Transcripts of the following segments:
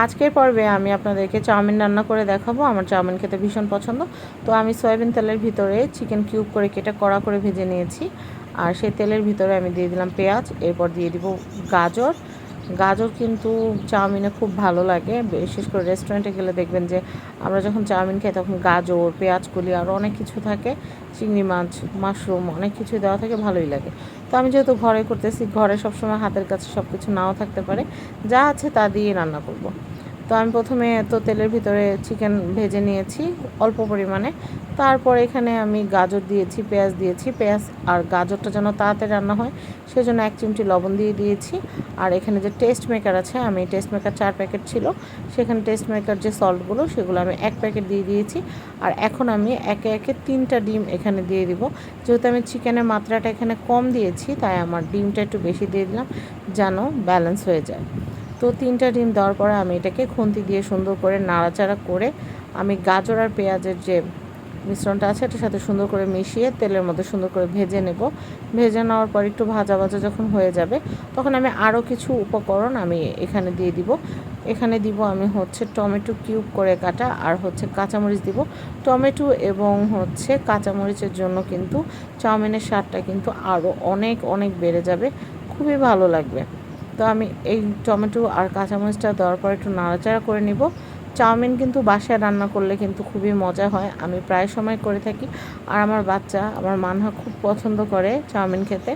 আজকের পর্বে আমি আপনাদেরকে চাউমিন রান্না করে দেখাবো। আমার চাউমিন খেতে ভীষণ পছন্দ। তো আমি সয়াবিন তেলের ভিতরে চিকেন কিউব করে কেটে কড়া করে ভেজে নিয়েছি। আর সেই তেলের ভিতরে আমি দিয়ে দিলাম পেঁয়াজ, এরপর দিয়ে দিব গাজর গাজর কিন্তু চাউমিনে খুব ভালো লাগে। বিশেষ করে রেস্টুরেন্টে গেলে দেখবেন যে, আমরা যখন চাউমিন খাই তখন গাজর পেঁয়াজগুলি আরও অনেক কিছু থাকে। চিংড়ি মাছ, মাশরুম অনেক কিছু দেওয়া থাকে, ভালোই লাগে। তো আমি যেহেতু ঘরে করতেছি, ঘরে সবসময় হাতের কাছে সব কিছু নাও থাকতে পারে। যা আছে তা দিয়ে রান্না করব। তো আমি প্রথমে তো তেলের ভিতরে চিকেন ভেজে নিয়েছি অল্প পরিমাণে। তারপর এখানে আমি গাজর দিয়েছি, পেঁয়াজ দিয়েছি। পেঁয়াজ আর গাজরটা যেন তাড়াতাড়ি রান্না হয়, সেজন্য এক চিমটি লবণ দিয়ে দিয়েছি। আর এখানে যে টেস্ট মেকার আছে, আমি টেস্ট মেকার চার প্যাকেট ছিল, সেখানে টেস্ট মেকার যে সল্টগুলো সেগুলো আমি এক প্যাকেট দিয়ে দিয়েছি। আর এখন আমি একে একে তিনটা ডিম এখানে দিয়ে দিব। যেহেতু আমি চিকেনের মাত্রাটা এখানে কম দিয়েছি, তাই আমার ডিমটা একটু বেশি দিয়ে দিলাম, যেন ব্যালেন্স হয়ে যায়। তো তিনটা ডিম দেওয়ার পরে আমি এটাকে খুন্তি দিয়ে সুন্দর করে নাড়াচাড়া করে আমি গাজর আর পেঁয়াজের যে মিশ্রণটা আছে এটার সাথে সুন্দর করে মিশিয়ে তেলের মধ্যে সুন্দর করে ভেজে নেব। ভেজে নেওয়ার পর একটু ভাজা ভাজা যখন হয়ে যাবে, তখন আমি আরও কিছু উপকরণ আমি এখানে দিয়ে দিব। এখানে দিব আমি হচ্ছে টমেটো কিউব করে কাটা আর হচ্ছে কাঁচামরিচ দিব। টমেটো এবং হচ্ছে কাঁচামরিচের জন্য কিন্তু চাউমিনের স্বাদটা কিন্তু আরও অনেক অনেক বেড়ে যাবে। খুবই ভালো লাগবে। তো আমি এই টমেটো আর কাঁচামরিচটা দেওয়ার পর একটু নাড়াচাড়া করে নিব। চাউমিন কিন্তু বাসায় রান্না করলে কিন্তু খুবই মজা হয়। আমি প্রায় সময় করে থাকি। আর আমার বাচ্চা, আমার মানহা খুব পছন্দ করে চাউমিন খেতে।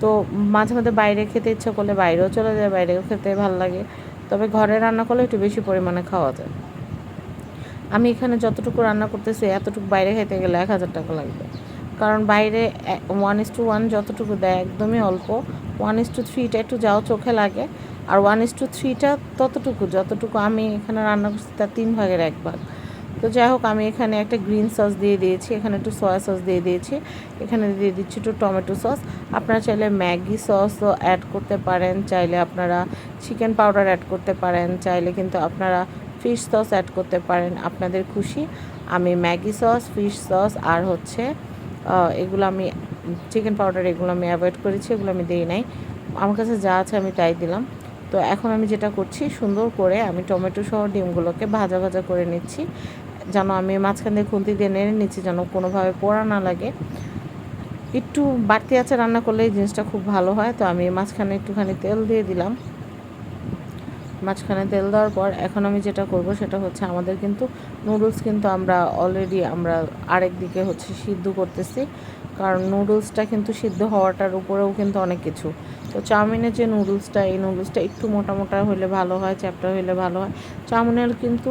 তো মাঝে মাঝে বাইরে খেতে ইচ্ছা করলে বাইরেও চলে যায়, বাইরেও খেতে ভালো লাগে। তবে ঘরে রান্না করলে একটু বেশি পরিমাণে খাওয়া যায়। আমি এখানে যতটুকু রান্না করতেছি, এতটুকু বাইরে খেতে গেলে এক হাজার টাকা লাগবে। কারণ বাইরে ওয়ান ইস টু ওয়ান যতটুকু দেয় একদমই অল্প। ওয়ান ইস টু থ্রিটা একটু যাও, চোখে লাগে। আর ওয়ান ইস টু থ্রিটা ততটুকু, যতটুকু আমি এখানে রান্না করছি তার তিন ভাগের এক ভাগ। তো যাই হোক, আমি এখানে একটা গ্রিন সস দিয়ে দিয়েছি, এখানে একটু সয়া সস দিয়ে দিয়েছি। এখানে দিয়ে দিচ্ছি একটু টমেটো সস আপনারা চাইলে ম্যাগি সসও অ্যাড করতে পারেন, চাইলে আপনারা চিকেন পাউডার অ্যাড করতে পারেন, চাইলে কিন্তু আপনারা ফিশ সস অ্যাড করতে পারেন, আপনাদের খুশি। আমি ম্যাগি সস ফিশ সস আর হচ্ছে এগুলো আমি চিকেন পাউডার এগুলো আমি অ্যাভয়েড করেছি, এগুলো আমি দিই নাই। আমার কাছে যা আছে আমি তাই দিলাম। তো এখন আমি যেটা করছি, সুন্দর করে আমি টমেটো সহ ডিমগুলোকে ভাজা ভাজা করে নিচ্ছি। যেন আমি মাঝখান দিয়ে খুন্তি দিয়ে নেড়ে নিচ্ছি, যেন কোনোভাবে পোড়া না লাগে। একটু বাড়তি আছে রান্না করলে এই জিনিসটা খুব ভালো হয়। তো আমি মাঝখানে একটুখানি তেল দিয়ে দিলাম। মাঝখানে তেল দেওয়ার পর এখন আমি যেটা করব সেটা হচ্ছে আমাদের কিন্তু নুডলস কিন্তু আমরা অলরেডি আমরা আরেক দিকে হচ্ছে সিদ্ধ করতেছি। কারণ নুডলসটা কিন্তু সিদ্ধ হওয়াটার উপরেও কিন্তু অনেক কিছু। তো চাউমিনের যে নুডলসটা, এই নুডলসটা একটু মোটা মোটা হলে ভালো হয়, চ্যাপটা হলে ভালো হয়। চাউমিনের কিন্তু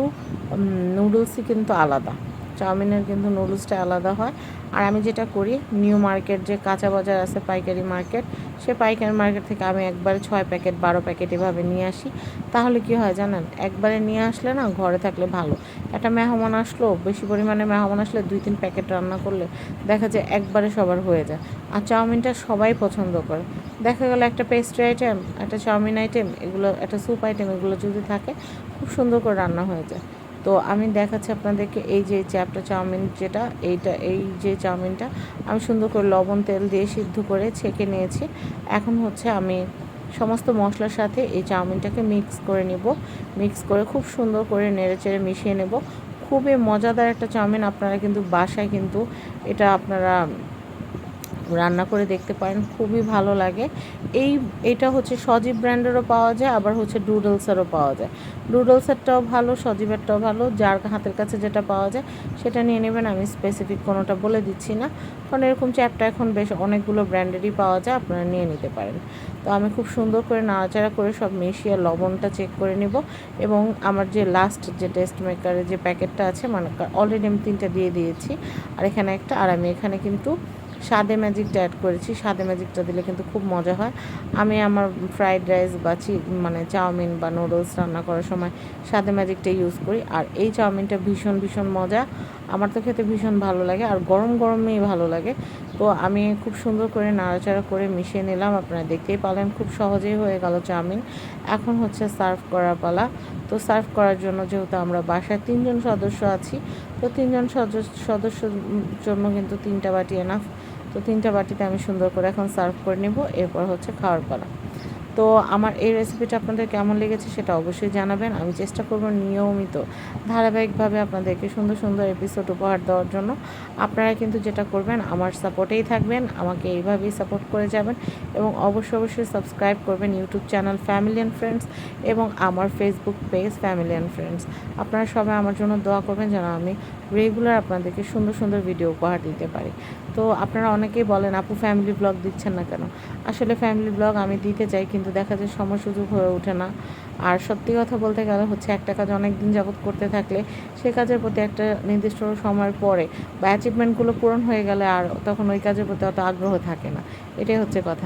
নুডলসই কিন্তু আলাদা। চাউমিনের কিন্তু নুডলসটা আলাদা হয়। আর আমি যেটা করি, নিউ মার্কেট যে কাঁচা বাজার আছে পাইকারি মার্কেট, সে পাইকারি মার্কেট থেকে আমি একবারে ছয় প্যাকেট, বারো প্যাকেট এভাবে নিয়ে আসি। তাহলে কি হয় জানেন, একবারে নিয়ে আসলে না ঘরে থাকলে ভালো। একটা মেহমান আসলো, বেশি পরিমাণে মেহমান আসলে দুই তিন প্যাকেট রান্না করলে দেখা যায় একবারে সবার হয়ে যায়। আর চাউমিনটা সবাই পছন্দ করে। দেখা গেল একটা পেস্ট্রি আইটেম একটা চাউমিন আইটেম এগুলো, একটা স্যুপ আইটেম এগুলো যদি থাকে, খুব সুন্দর করে রান্না হয়ে যায়। তো আমি দেখাচ্ছি আপনাদেরকে এই যে চ্যাপটা চাউমিন যেটা, এইটা, এই যে চাউমিনটা, আমি সুন্দর করে লবণ তেল দিয়ে সিদ্ধ করে ছেঁকে নিয়েছি। এখন হচ্ছে আমি সমস্ত মশলার সাথে এই চাউমিনটাকে মিক্স করে নিব। মিক্স করে খুব সুন্দর করে নেড়ে চেড়ে মিশিয়ে নেব। খুবই মজাদার একটা চাউমিন, আপনারা কিন্তু বাসায় কিন্তু এটা আপনারা রান্না করে দেখতে পারেন, খুবই ভালো লাগে। এই, এটা হচ্ছে সজীব ব্র্যান্ডেরও পাওয়া যায়, আবার হচ্ছে ডুডলসেরও পাওয়া যায়। ডুডলসেরটাও ভালো, সজীবেরটাও ভালো, যার হাতের কাছে যেটা পাওয়া যায় সেটা নিয়ে নেবেন, আমি স্পেসিফিক কোনোটা বলে দিচ্ছি না। কারণ এরকম চ্যাপটা এখন বেশ অনেকগুলো ব্র্যান্ডেরই পাওয়া যায়, আপনারা নিয়ে নিতে পারেন। তো আমি খুব সুন্দর করে নাড়াচাড়া করে সব মিশিয়ে লবণটা চেক করে নিব এবং আমার যে লাস্ট যে টেস্ট মেকারের যে প্যাকেটটা আছে মানে অলরেডি আমি তিনটা দিয়ে দিয়েছি। আর এখানে একটা, আর আমি এখানে কিন্তু স্বাদে ম্যাজিকটা অ্যাড করেছি। সাদে ম্যাজিকটা দিলে কিন্তু খুব মজা হয়। আমি আমার ফ্রাইড রাইস বা চি মানে চাউমিন বা নুডলস রান্না করার সময় সাদে ম্যাজিকটা ইউজ করি। আর এই চাউমিনটা ভীষণ ভীষণ মজা। আমার তো খেতে ভীষণ ভালো লাগে আর গরম গরমেই ভালো লাগে। তো আমি খুব সুন্দর করে নাড়াচাড়া করে মিশিয়ে নিলাম, আপনারা দেখতেই পালেন খুব সহজেই হয়ে গেল চাউমিন। এখন হচ্ছে সার্ভ করার পালা। তো সার্ভ করার জন্য যেহেতু আমরা বাসায় তিনজন সদস্য আছি, তো তিনজন সদস্যর জন্য কিন্তু তিনটা বাটি এনাফ তো তিনটা বাটিতে আমি সুন্দর করে এখন সার্ভ করে নেব, এরপর হচ্ছে খাওয়ার পালা। তো আমার এই রেসিপিটা আপনাদের কেমন লেগেছে সেটা অবশ্যই জানাবেন। আমি চেষ্টা করব নিয়মিত, ধারাবাহিকভাবে আপনাদেরকে সুন্দর সুন্দর এপিসোড উপহার দেওয়ার জন্য। আপনারা কিন্তু যেটা করবেন, আমার সাপোর্টেই থাকবেন, আমাকে এইভাবেই সাপোর্ট করে যাবেন এবং অবশ্যই অবশ্যই সাবস্ক্রাইব করবেন YouTube channel family and friends এবং আমার Facebook page family and friends আপনারা সবাই আমার জন্য দোয়া করবেন যেন আমি রেগুলার আপনাদেরকে সুন্দর সুন্দর ভিডিও উপহার দিতে পারি। তো আপনারা অনেকেই বলেন, আপু ফ্যামিলি ব্লগ দিচ্ছেন না কেন? আসলে ফ্যামিলি ব্লগ আমি দিতে চাই কিন্তু দেখা যায় সময় সুযোগ হয়ে ওঠে না। আর সত্যি কথা বলতে গেলে হচ্ছে একটা কাজ অনেক দিন যাবৎ করতে থাকলে সে কাজের প্রতি একটা নির্দিষ্ট সময়ের পরে বা অ্যাচিভমেন্টগুলো পূরণ হয়ে গেলে আর তখন ওই কাজের প্রতি অত আগ্রহ থাকে না। এটাই হচ্ছে কথা।